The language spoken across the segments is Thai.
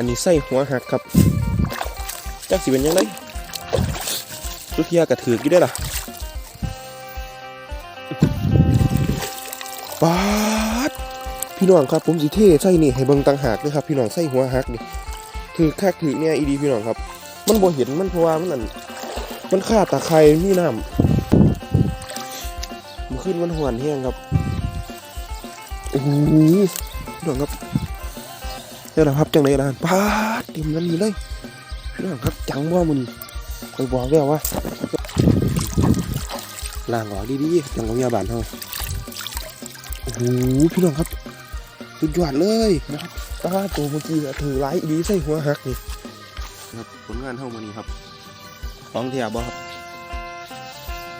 อันนี้ไส้หัวหักครับจักสิเป็นยังไงสุเทียกระถือกี่ได้ล่ะปาดพี่น้องครับผมสิเท่ใส่นี่ให้เบิ่งต่างหากเลยครับ พี่น้องไส้หัวหักนี่ถือคักถือเนี่ยอีดีพี่น้องครับ มันบ่เห็นมันเพราะว่ามันนั่นมันฆ่าตาไครมีน้ำมันขึ้นมันหวนแห้งครับโอ้โหพี่น้องครับ เจ้าละครับจังเลยล่ะปาดเต็มนั้นนี่เลยพี่น้องครับจังว่ามันไปบอกแล้วว่าล้างออกดีๆจังกับยาบานเฮาโอ้โหพี่น้องครับสุดยอดเลยนะครับตาตัวเมื่อกี้ถือไล่ดีใส่หัวหักนี่ครับผลงานเท่ามานี้ครับของเทียบบ่ครับ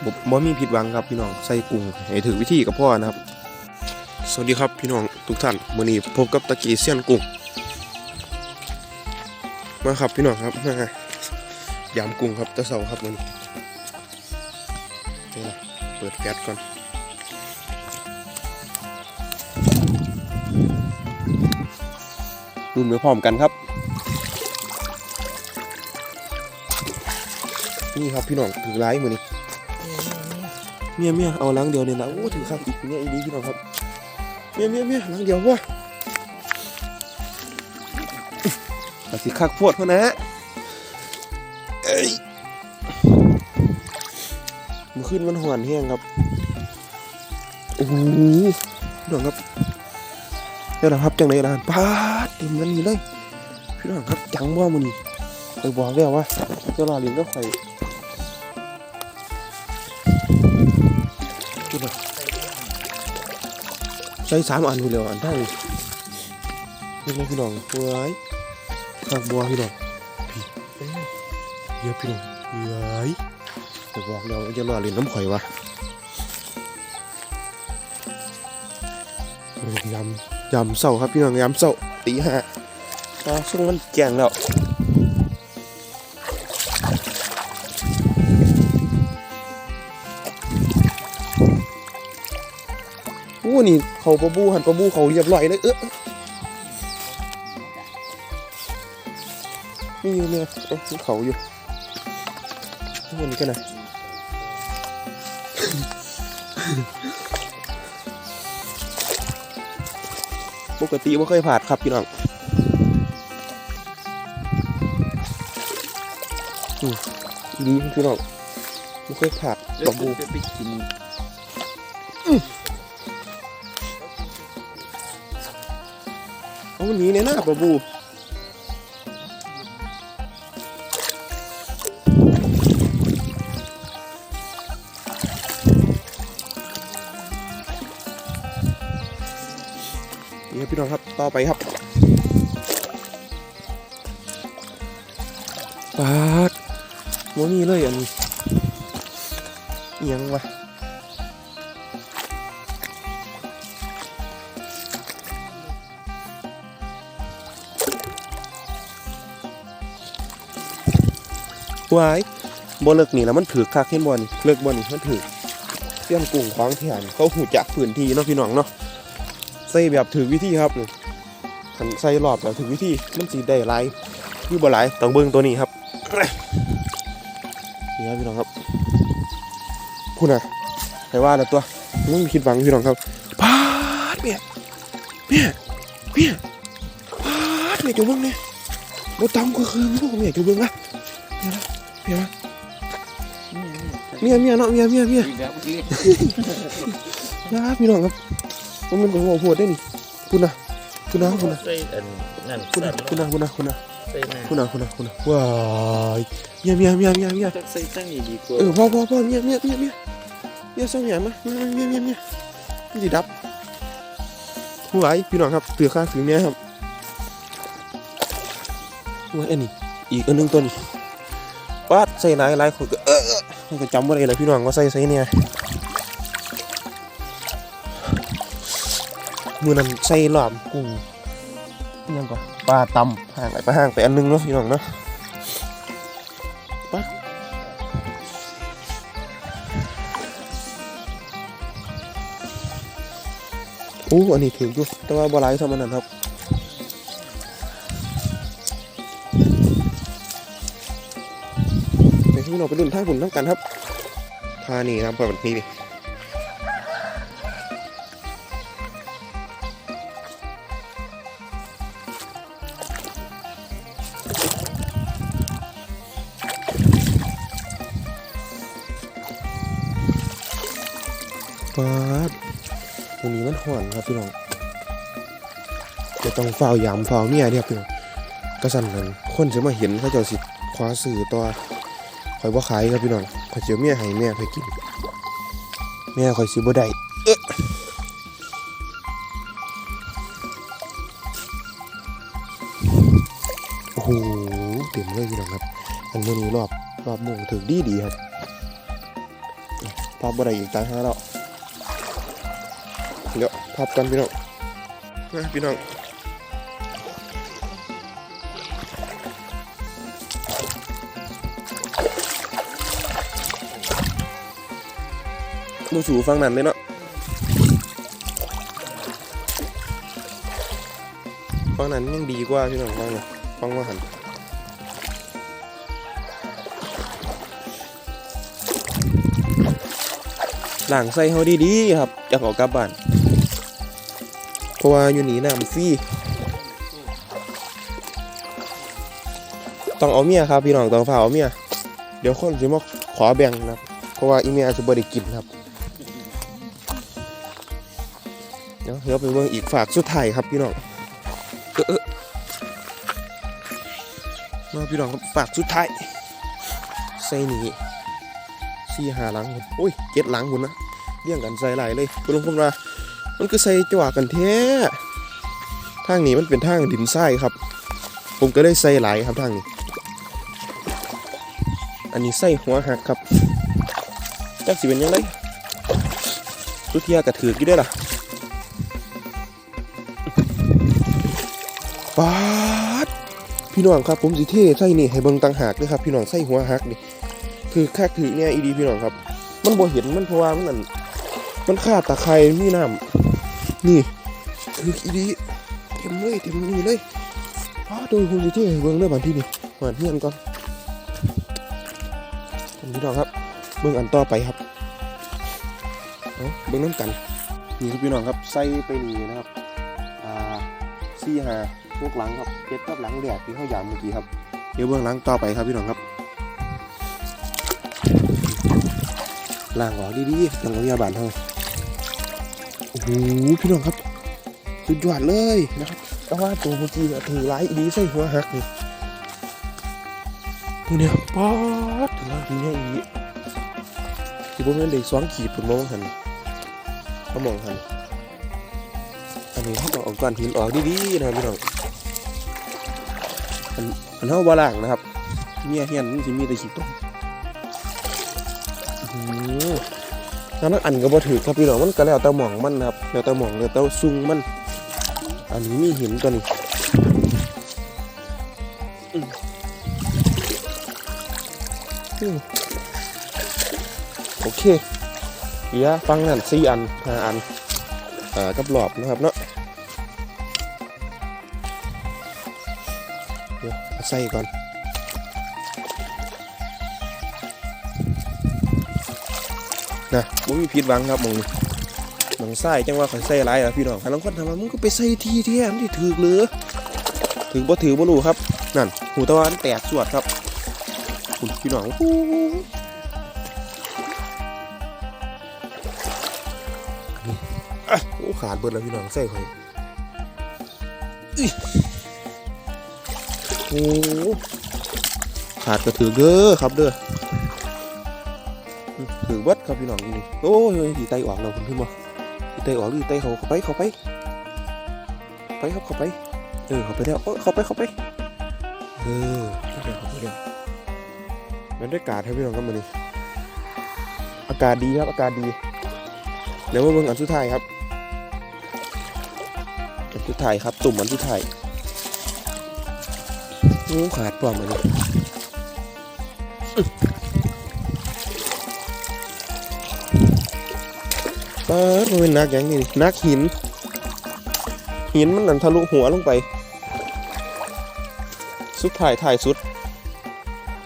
บบ่มีผิดหวังครับพี่น้องใส่กุ้งให้ถือวิธีกับพ่อนะครับ สวัสดีครับพี่น้องทุกท่านวันนี้พบกับตะกี้เซียนกุ้ง มาครับพี่น้องครับมายำกุ้งครับตะเสาครับมันเปิดแก๊สก่อนรุ่นไปพร้อมกันครับ นี่ครับพี่น้องถือไลท์มือนี้เมียเมียเอาล้างเดียวเนี่ยละโอ้ถือครับอีกเนี่ยอีนี้พี่น้องครับ เมียเมียเมียหลังเดียววะ อาสิคักพวดเขานะเอ้ยมันขึ้นมันหวนแห้งครับ โอ้โหพี่น้องครับเดี๋ยวนะครับจังเลยล่ะปาเต็มกันนี่เลย พี่น้องครับจังว่ามันนี่ไปบอกแล้วว่าเจ้ารอเลี้ยงก็ไข่พูดเลยใช้สามอันอยู่แล้วอันเท่านี่นี่พี่น้องเว้ยางบัวพี่น้องพี่เอ้ยอะพี่น้องเย้ยจะบอกเราจะรอเล่นน้ำข่อยวะยำยำเศร้าครับพี่น้องยำเศร้าตีห้าตาช่วงมันแกงแล้วโอ้นี่เขาปลาบูหันปลาบูเขาเรียบร้อยเลยเออ มีอยู่เนี่ยเอ้ยเขาอยู่วันนี้กันนะปกติว่าเคยผ่านครับพี่น้องอืมดีพี่น้องไม่เคยผ่านปลาบูจะไปกินเอาวันนี้เนี่ยนะปลาบู พี่น้องครับต่อไปครับปาดโมนี่เลยอันนี้อิหยังวะวายบ่เลิกนี่แล้วมันถือคักเห็นบ่นี่เลิกบ่นี่มันถือเสี้ยนกุ้งขวางแถนเขาหูจักพื้นที่เนาะพี่น้องเนาะ ใส่แบบถือวิธีครับนี่คันใส่รอบแบบถือวิธีมันสิได้หลายคือบ่หลายต้องเบิ่งตัวนี้ครับนี่ครับพี่น้องครับพูดนะใครว่าแล้วตัวมันมีคิดหวังพี่น้องครับพาดเมียเมียเมียพาดเมียจะเบิ่งเนี่ยบ่ต่ำกว่าครึ่งพวกเมียจะเบิ่งละเมียเมียเมียเนาะเมียเมียเมียอีกแล้วเมื่อกี้นะพี่น้องครับ มันเป็นหัวโหดได้นี่คุณนะคุณนะคุณนะใส่อันนั่นคุณนะคุณนะคุณนะคุณนะใส่หน้าคุณนะคุณนะคุณนะว้ายเมียเมียเมียเมียเมียจักใส่ตั้งอีกดีกว่าเออพ่อพ่อพ่อเมียเมียเมียเมียเมียส่งอย่างมาเมียเมียเมียเมียมันสิดับหัวไอ้พี่น้องครับเตือข้าถึงเมียครับหัวไอ้นี่อีกอันหนึงตัวนี้ปาดใส่หลายหลายคนก็เออเออมันก็จำว่าอะไรเลยพี่น้องว่าใส่ใส่เนี่ย มือนั้นใส่หลอมกุ้งยังก็ปลาตำห่างไอ้ปลาห่างไปอันนึงเนาะอยู่น้องเนาะปั๊บโอ้อันนี้ถึงอยู่แต่ว่าบลายทำมันนั่นครับไปที่เราไปรุ่ท่าหุ่นน้ำกันครับท่านี่น้ำเปิดแบบนี้ดิ ป๊าดตรงนี้มันห่อนครับพี่น้องจะต้องเฝ้ายามเฝ้าเมียเดียวพี่น้องกระสันนั้นคนจะมาเห็นเขาเจะสิคว้าสื่อตัวคอยบ่ขายครับพี่น้องคอยเจียวเมียให้แม่ไปกินแม่คอยซื้อบ่ได้โอ้โหเต็มเลยพี่น้องครับ อันนี้รอบรอบโมงถึงดีดีครับภาพบ่ได้อีกตายห้าแล้ว เดี๋ยวภาพกันพี่น้องมาพี่น้องดูสูฟังนั้นเลยเนาะฟังนั้นยังดีกว่าพี่น้องฟังนะฟังว่าหันหลังใส่เขาดีๆครับอยากออกกลับบ้าน เพราะว่าอยู่นี่น้ำฟรีต้องเอาเมียครับพี่น้องต้องฝ่าเอาเมียเดี๋ยวคนจะมาขอแบ่งนะครับเพราะว่าอีเมียจะบริกินครับเดี๋ยวเดี๋ยวไปเบิ่งอีกฝากสุดท้ายครับพี่น้องเออเออมาพี่น้องฝากสุดท้ายใส่หนีสี่หาหลังหุ่นโอ้ยเจ็ดหลังหุ่นนะเรียงกันใส่หลายเลยคุณลุงพูดว่า มันคือใส่จังหวกันแท้ทางนี้มันเป็นทางดินทรายครับ ผมก็ได้ใส่หลายครับทางนี้ อันนี้ใส่หัวหักครับจักสิเป็นยังไงทุกเทียกระถือกอยู่ด้ล่ะปาดพี่น้องครับผมสิเท่ใส่นี่ให้เบิ่งต่างหากด้อครับ พี่น้องใส่หัวหักนี่คือคักถือเนี่ยอีดีพี่น้องครับ มันบ่เห็นมันเพราะว่ามันนั่นมันคาดตะไคร้มีน้ำ นี่คืออีดีเต็มเลยเต็มนี่เลยปาดโดยผมสิเทให้เบิ่งเด้อบัดที่นี่หวานเฮียนก่อนพี่น้องครับ เบิ่งอันต่อไปครับเอาเบิ่งน้ำกันนี่ครับพี่น้องครับใส่ไปนี่นะครับอ่าซี่หาพวกหลังครับเจ็ดกับหลังแดดที่เขายามเมื่อกี้ครับเดี๋ยวเบื้องหลังต่อไปครับพี่น้องครับล่างออกดีๆจังหวะยาบานเท่า โอ้โหพี่น้องครับสุดยอดเลยนะครับแต่ว่าตัวเมื่อกี้ถือไล่ดีใส่หัวหักนี่พวเนี้ยป๊อดถือไล่ดีเนี่ยอีที่ผมเห็นเด็กสองขีดผมมองหันเขามองหันอันนี้เขาต้องเอาก้อนหินออกดีๆนะครับพี่น้องอันอันเขาบาล่างนะครับเมียเฮียนมันจะมีแต่ขี้ต้มอื้อ หือแล้วนักอันก็บ่ถือครับพี่น้องมันก็แล้วแต่หม่องมันนะครับแล้วแต่หม่องแล้วแต่ซุงมัน อันนี้มีหินตัวนี้โอเคเหลือฟังนั่นสี่อันห้าอันอ่ากับหลอบนะครับเนาะเดี๋ยวเอาใส่ก่อน นะผมมีผิดหวังครับมองนี้หมองใส่จังว่าข่อยใส่ไรอะพี่น้องใครลองคนทำมามึงก็ไปใส่ทีเทียมที่ถือหรือถึงบ่ถือบ่รู้ครับ นั่น หูตะวันแตกสวดครับคุณพี่น้องอู้อะโอ้ขาดเบิดแล้วพี่น้องใส่ข่อยอิโอ้ขาดก็ถือเด้อครับเด้อ ถือเบัดครับพี่น้องนี่นี่โอ้ยผีไตออกแล้วคุณพี่บ่ผีไตออกหรือไตเขาเข้าไปเข้าไปไปครับเข้าไปเออเข้าไปแล้วโอ้เข้าไปเข้าไปเออเข้าไปเข้าไปแล้วบรรยากาศครับพี่น้องครับมื้อนี้อากาศดีครับอากาศดีเดี๋ยวมาเบิ่งอันสุดท้ายครับอันสุดท้ายครับ ตุ่มอันสุดท้ายงูขาดปลอมอันนี้ ป้าดมันเป็นนักอย่างนี้นี่นักหิน หินมันนั่นทะลุหัวลงไป สุดถ่ายถ่ายสุด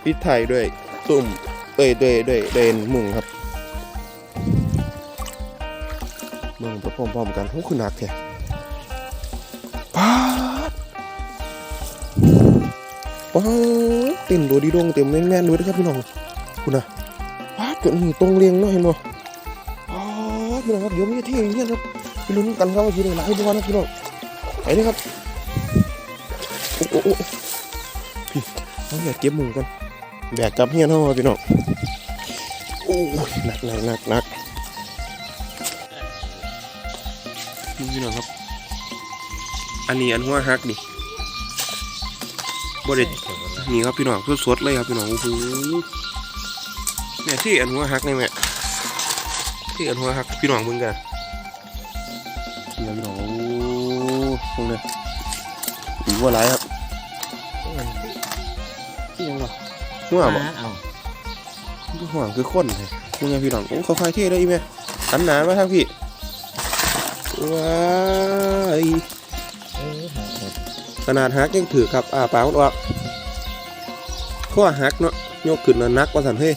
ปิดถ่ายด้วย ตุ่มเอ้ยด้วยด้วยเด้วยมุงครับมุงไปพร้อมๆกันโอ้คือหนักแท้ปาดปาดเต้นโดดีดงเต็มแน่นๆเลยนะครับพี่น้องคุณนะปาดจนตรงเรียงเนาะเห็นบ่ปาด พี่น้องครับเดี๋ยวมีเท่อย่างเงี้ยครับไปลุ้นกันครับว่าจะได้หลายบ่นะพี่น้องไปเลยครับโอ้โอ้โอ้พี่เอาอย่าเก็บมุงก่อนแบกกลับเฮียนเฮาอะพี่น้องโอ้ยหนักหนักหนักหนักนี่พี่น้องครับ อันนี้อันหัวฮักนี่บ่ได้นี่ครับพี่น้องสดๆเลยครับพี่น้องโอ้โหเนี่ยที่อันหัวหักนี่แม่ ที่อันหัวหักพี่น้องเบิ่งกันนี่ครับพี่น้องโอ้ตรงนี้อีกว่าไรครับเที่ยังวะหัวบ่เอาหัวคือคนเลยมึงไงพี่น้องโอ้เขาคายเท่เลยอีแม่อันหนามาทางพี่ว้ายขนาดหักยังถือครับอ่าปากออกข้อหักเนาะยกขึ้นแล้วนักว่าสันเฮ้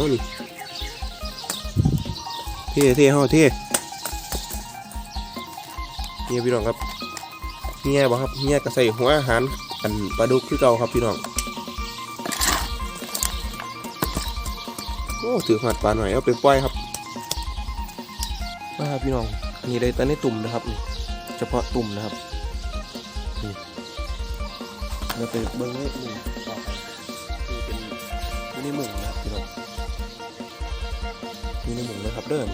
เอานี่เท่เท่เฮาเท่เฮียพี่น้องครับเฮียบ่ครับเฮียก็ใส่หัวอาหารอันปลาดุกคือเก่าครับพี่น้องโอ้ถือหัดปลาหน่อยเอาไปปล่อยครับมาครับพี่น้องอันนี้ได้แต่ในตุ่มนะครับนี่เฉพาะตุ่มนะครับนี่เราไปเบิ้งให้หนึ่งต่อไปคือเป็นอยู่ในหมุงนะครับพี่น้อง เดิน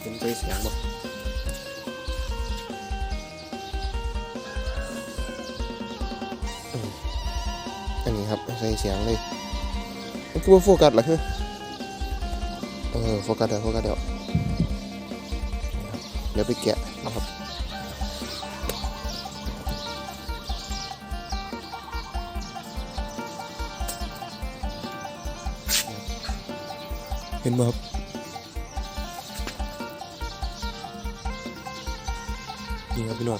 เป็นไปเสียงบ่อันนี้ครับใส่เสียงเลยมันคือว่าโฟกัสเหรอฮะเออโฟกัสเดี๋ยวโฟกัสเดี๋ยวเดี๋ยวไปแกะนะครับ เห็นไหมครับนี่ครับพี่น้อ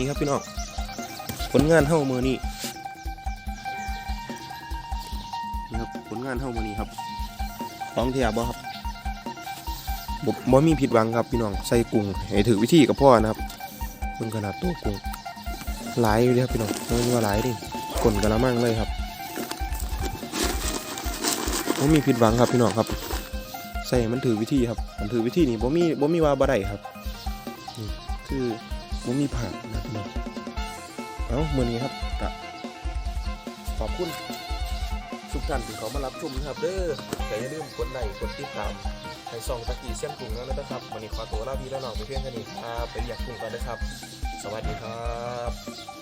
นนี้ประมาณสามขีดเลยอยู่นี่ครับพี่น้องผลงานเท่ามือนี่นี่ครับผลงานเท่ามือนี่ครับต้องเทียบบ่ครับบ่บ่มีผิดหวังครับพี่น้องใส่กุ้งให้ถือวิธีกับพ่อนะครับเพิ่งขนาดตัวกุ้งหลายอยู่เลยครับพี่น้องเพิ่นว่าหลายดิกลนกระมังเลยครับบ่มีผิดหวังครับพี่น้องครับ ใส่ให้มันถือวิธีครับ มันถือวิธีนี่บ่มีบ่มีว่าบ่ได้ครับนี่คือ ผมมีผ่านนะพี่น้องเอ้ามือนี้ครับก็ขอบคุณทุกท่านที่เขามารับชมนะครับเด้อแต่อย่าลืมกดไลค์กดติดตามให้ส่องตะกี้เสียงกรุงแล้วนะครับวันนี้ขอตัวลาพี่แล้วน้องไปเพียงแค่นี้ครับไปอยากกรุงกันนะครับ สวัสดีครับ